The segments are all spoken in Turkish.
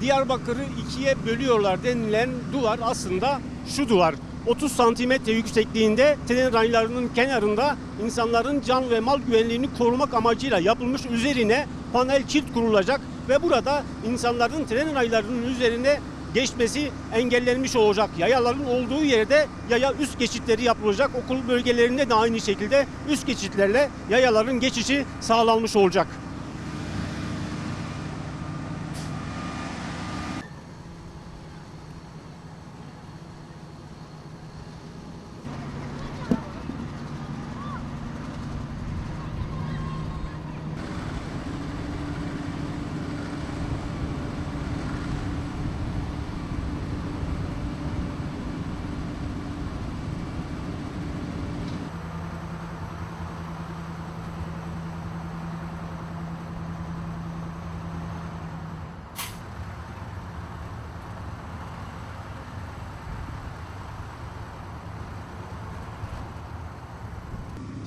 Diyarbakır'ı ikiye bölüyorlar denilen duvar aslında şu duvar. 30 santimetre yüksekliğinde tren raylarının kenarında insanların can ve mal güvenliğini korumak amacıyla yapılmış üzerine panel çift kurulacak ve burada insanların tren raylarının üzerine geçmesi engellenmiş olacak. Yayaların olduğu yerde yaya üst geçitleri yapılacak. Okul bölgelerinde de aynı şekilde üst geçitlerle yayaların geçişi sağlanmış olacak.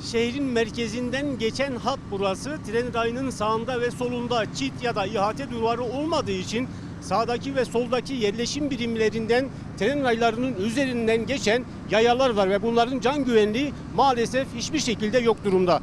Şehrin merkezinden geçen hat burası. Tren rayının sağında ve solunda çit ya da ihate duvarı olmadığı için sağdaki ve soldaki yerleşim birimlerinden tren raylarının üzerinden geçen yayalar var ve bunların can güvenliği maalesef hiçbir şekilde yok durumda.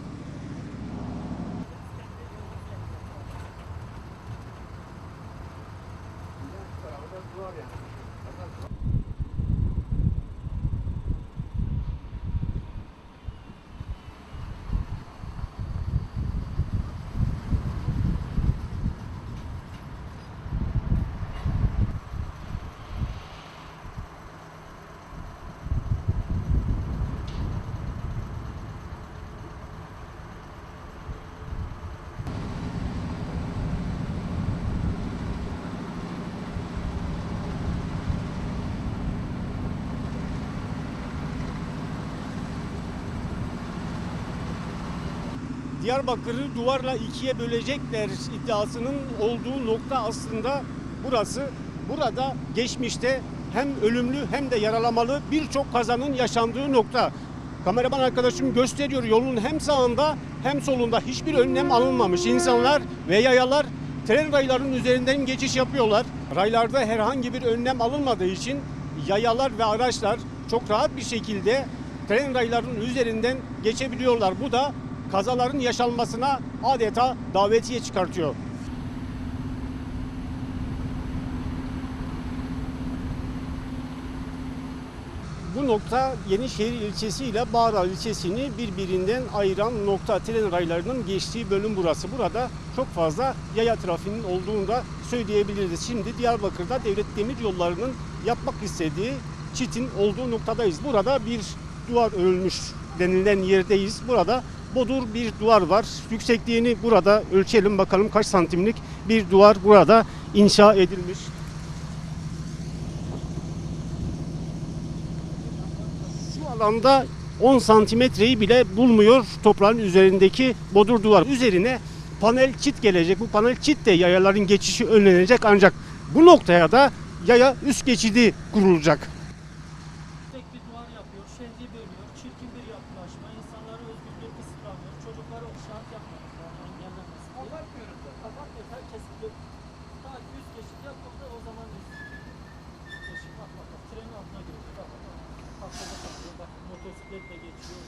Diyarbakır'ı duvarla ikiye bölecekler iddiasının olduğu nokta aslında burası. Burada geçmişte hem ölümlü hem de yaralamalı birçok kazanın yaşandığı nokta. Kameraman arkadaşım gösteriyor yolun hem sağında hem solunda hiçbir önlem alınmamış. İnsanlar ve yayalar tren raylarının üzerinden geçiş yapıyorlar. Raylarda herhangi bir önlem alınmadığı için yayalar ve araçlar çok rahat bir şekilde tren raylarının üzerinden geçebiliyorlar. Bu da kazaların yaşanmasına adeta davetiye çıkartıyor. Bu nokta Yenişehir ilçesi ile Bağra ilçesini birbirinden ayıran nokta tren raylarının geçtiği bölüm burası. Burada çok fazla yaya trafiğinin olduğunu da söyleyebiliriz. Şimdi Diyarbakır'da devlet demir yollarının yapmak istediği çitin olduğu noktadayız. Burada bir duvar örülmüş denilen yerdeyiz. Burada bodur bir duvar var. Yüksekliğini burada ölçelim bakalım kaç santimlik bir duvar burada inşa edilmiş. Şu alanda 10 santimetreyi bile bulmuyor toprağın üzerindeki bodur duvar. Üzerine panel çit gelecek. Bu panel çit de yayaların geçişi önlenecek ancak bu noktaya da yaya üst geçidi kurulacak. Tek bir duvar yapıyor, bölüyor, çirkin bir yapılaşma, insanları özgürlüğü kısıtlamıyor, çocuklara şart yapmamak lazım, engellenmesin. Abartmıyoruz da. Abartmıyoruz, herkes biliyor. Ta üst geçit yapıldı, o zaman üst geçit bak bak bak, trenin altına giriyor, bak bak bak. Patladı kalıyor, bak motosikletle geçiyor.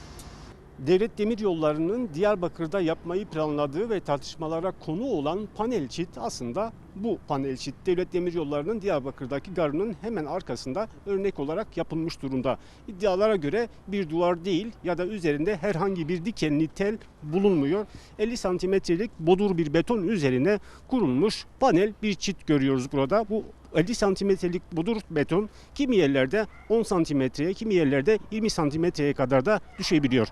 Devlet Demir Yolları'nın Diyarbakır'da yapmayı planladığı ve tartışmalara konu olan panel çit aslında bu panel çit. Devlet Demir Yolları'nın Diyarbakır'daki garının hemen arkasında örnek olarak yapılmış durumda. İddialara göre bir duvar değil ya da üzerinde herhangi bir dikenli tel bulunmuyor. 50 santimetrelik bodur bir beton üzerine kurulmuş panel bir çit görüyoruz burada. Bu 50 santimetrelik bodur beton kimi yerlerde 10 santimetreye kimi yerlerde 20 santimetreye kadar da düşebiliyor.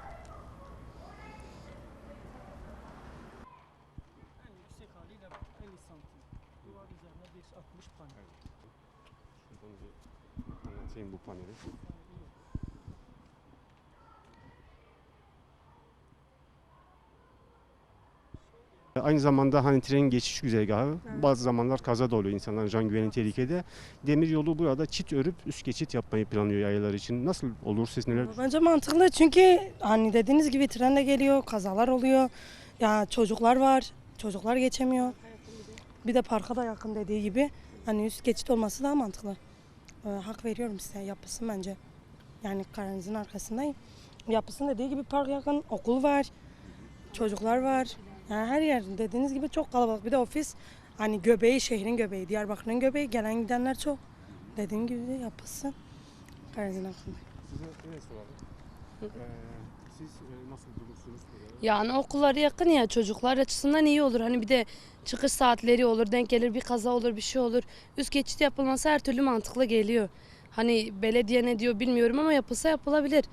En yüksek haliyle bak, 50 santim. Duvar üzerine bir 60 panel. Anlatayım bu paneli. Aynı zamanda hani tren geçiş güzergahı. Bazı zamanlar kaza da oluyor insanların can güvenliği tehlikede. Demir yolu burada çit örüp üst geçit yapmayı planlıyor yayalar için. Nasıl olur siz neler Bence mantıklı çünkü hani dediğiniz gibi trenle geliyor, kazalar oluyor. Ya çocuklar var, çocuklar geçemiyor. Bir de parka da yakın dediği gibi. Hani üst geçit olması daha mantıklı. Ee, hak veriyorum size yapılsın bence. Yani kararınızın arkasındayım. Yapılsın dediği gibi park yakın, okul var, çocuklar var. Yani her yer dediğiniz gibi çok kalabalık. Bir de ofis hani göbeği, şehrin göbeği, Diyarbakır'ın göbeği. Gelen gidenler çok. Dediğim gibi yapılsın. Kararınızın arkasındayım. Size ne soralım? Ee, siz e, nasıl bulursunuz? Yani okulları yakın ya çocuklar açısından iyi olur. Hani bir de çıkış saatleri olur, denk gelir bir kaza olur, bir şey olur. Üst geçit yapılması her türlü mantıklı geliyor. Hani belediye ne diyor bilmiyorum ama yapılsa yapılabilir.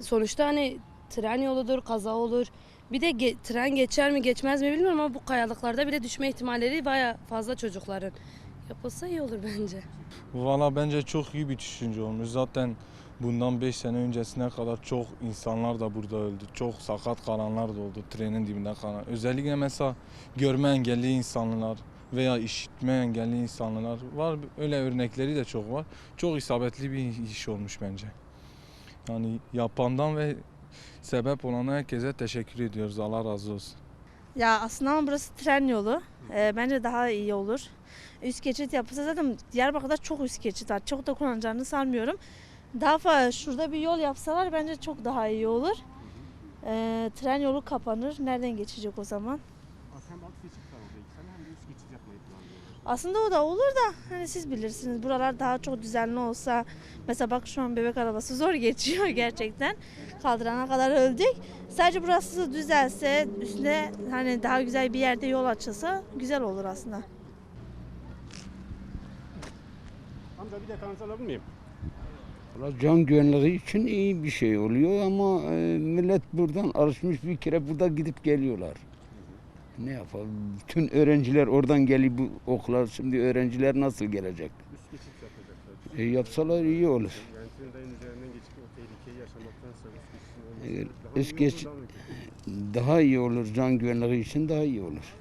Sonuçta hani tren yoludur, kaza olur. Bir de ge- tren geçer mi geçmez mi bilmiyorum ama bu kayalıklarda bile düşme ihtimalleri baya fazla çocukların. Yapılsa iyi olur bence. Valla bence çok iyi bir düşünce olmuş. Zaten bundan 5 sene öncesine kadar çok insanlar da burada öldü. Çok sakat kalanlar da oldu trenin dibinde kalan. Özellikle mesela görme engelli insanlar veya işitme engelli insanlar var. Öyle örnekleri de çok var. Çok isabetli bir iş olmuş bence. Yani yapandan ve sebep olan herkese teşekkür ediyoruz. Allah razı olsun. Ya aslında ama burası tren yolu. Ee, bence daha iyi olur. Üst geçit yapılsa zaten Diyarbakır'da çok üst geçit var. Çok da kullanacağını sanmıyorum. Daha fazla şurada bir yol yapsalar bence çok daha iyi olur. Ee, tren yolu kapanır. Nereden geçecek o zaman? Hem alt geçit var orada iki tane hem de üst geçit yapmayı planlıyorlar. Aslında o da olur da hani siz bilirsiniz. Buralar daha çok düzenli olsa. Mesela bak şu an bebek arabası zor geçiyor gerçekten. Kaldırana kadar öldük. Sadece burası düzelse üstüne hani daha güzel bir yerde yol açılsa güzel olur aslında. Amca bir de kanıt alabilir miyim? Can güvenliği için iyi bir şey oluyor ama e, millet buradan alışmış bir kere burada gidip geliyorlar. Ne yapalım? Bütün öğrenciler oradan geliyor bu okula. Şimdi öğrenciler nasıl gelecek? Üst geçit yapacaklar. E, yapsalar iyi olur. Yani tren üzerinden geçip o tehlikeyi yaşamaktansa üst geçitin olması üst? Daha iyi olur. Can güvenliği için daha iyi olur.